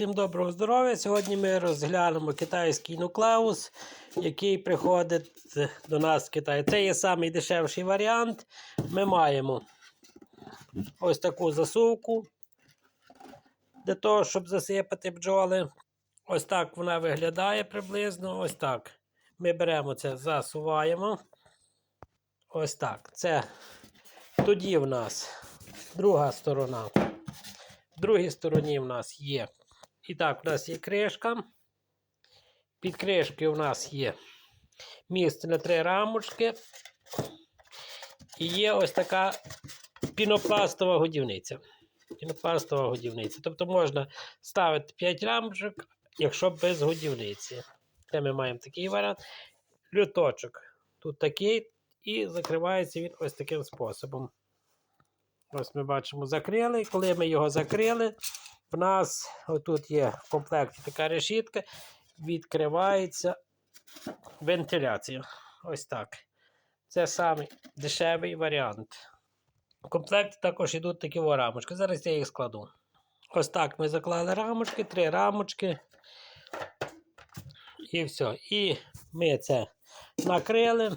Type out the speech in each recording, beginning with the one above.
Всім доброго здоров'я! Сьогодні ми розглянемо китайський нуклеус, який приходить до нас з Китаю. Це є самий дешевший варіант. Ми маємо ось таку засувку для того, щоб засипати бджоли. Ось так вона виглядає приблизно. Ось так. Ми беремо це, засуваємо. Ось так. Це тоді в нас друга сторона. В другій стороні в нас є. І так, у нас є кришка. Під кришкою у нас є місце на три рамочки. І є ось така пінопластова годівниця. Пінопластова годівниця. Тобто можна ставити 5 рамочок, якщо без годівниці. Це ми маємо такий варіант. Люточок. Тут такий, і закривається він ось таким способом. Ось ми бачимо, закрили. Коли ми його закрили, в нас отут є в комплекті така решітка, відкривається вентиляція. Ось так. Це самий дешевий варіант. В комплекті також йдуть такі рамочки. Зараз я їх складу. Ось так ми заклали рамочки, три рамочки. І все. І ми це накрили.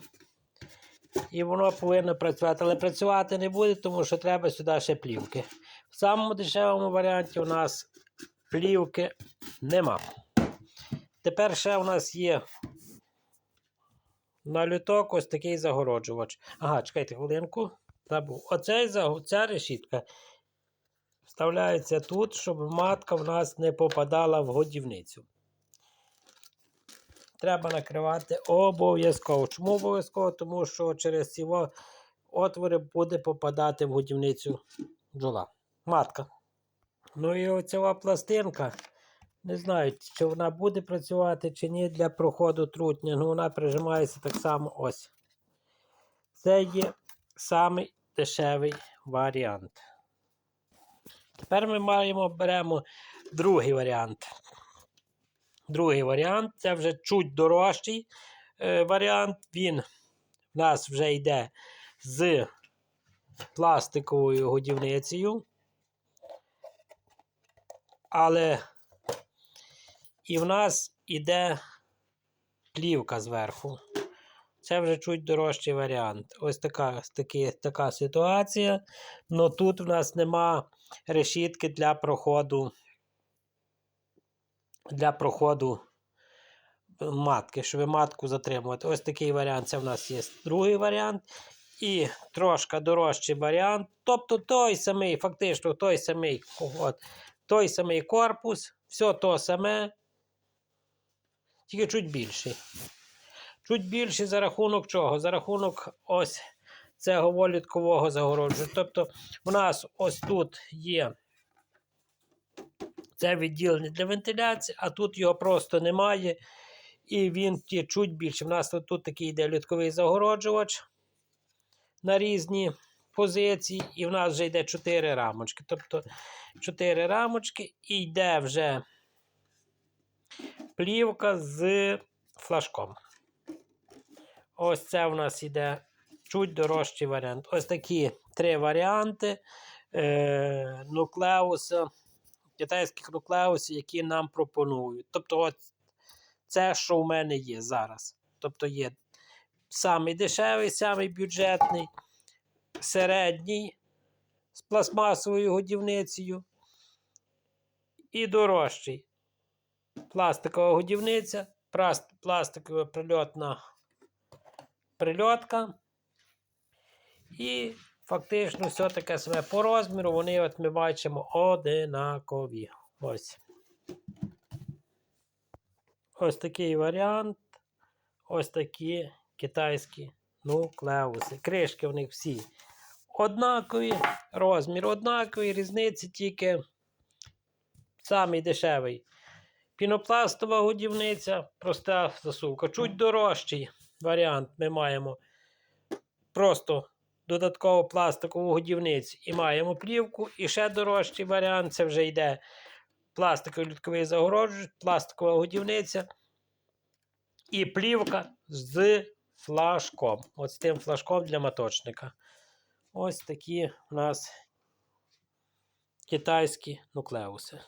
І воно повинно працювати. Але працювати не буде, тому що треба сюди ще плівки. В самому дешевому варіанті у нас плівки нема. Тепер ще у нас є на люток ось такий загороджувач. Ага, чекайте хвилинку. Забув. Оцей ця решітка вставляється тут, щоб матка в нас не попадала в годівницю. Треба накривати обов'язково. Чому обов'язково? Тому що через ці отвори буде попадати в годівницю бджола. Матка. Ну і оця пластинка. Не знаю, чи вона буде працювати, чи ні для проходу трутня. Ну, вона прижимається так само ось. Це є самий дешевий варіант. Тепер ми маємо беремо другий варіант. Другий варіант це вже чуть дорожчий е, варіант. Він в нас вже йде з пластиковою годівницею. Але і в нас іде плівка зверху. Це вже чуть дорожчий варіант. Ось така такі, така ситуація. Но тут в нас нема решітки для проходу для проходу матки, щоб матку затримувати. Ось такий варіант. Це в нас є другий варіант. І трошки дорожчий варіант. Тобто той самий, фактично той самий от, той самий корпус, все то саме, тільки чуть більший. Чуть більший за рахунок чого? За рахунок ось цього воліткового загородження. Тобто, у нас ось тут є це відділення для вентиляції, а тут його просто немає. І він чуть більше. У нас тут такий йде літковий загороджувач на різні позиції. І в нас вже йде 4 рамочки. Тобто 4 рамочки і йде вже плівка з флажком. Ось це у нас йде чуть дорожчий варіант. Ось такі три варіанти е, нуклеуса китайських нуклеусів, які нам пропонують. Тобто, от це, що в мене є зараз. Тобто є самий дешевий, самий бюджетний, середній з пластмасовою годівницею і дорожчий. Пластикова годівниця, пластикова прильотна прильотка. І Фактично, все таке саме по розміру, вони, от ми бачимо, одинакові. Ось. Ось такий варіант. Ось такі китайські нуклеуси. Кришки в них всі однакові, розмір однаковий, різниці тільки самий дешевий. Пінопластова годівниця, проста засувка. Чуть дорожчий варіант ми маємо. Просто додатково пластикову годівницю і маємо плівку. І ще дорожчий варіант це вже йде пластиковий лютковий загороджувач, пластикова годівниця і плівка з флажком. От з тим флажком для маточника. Ось такі у нас китайські нуклеуси.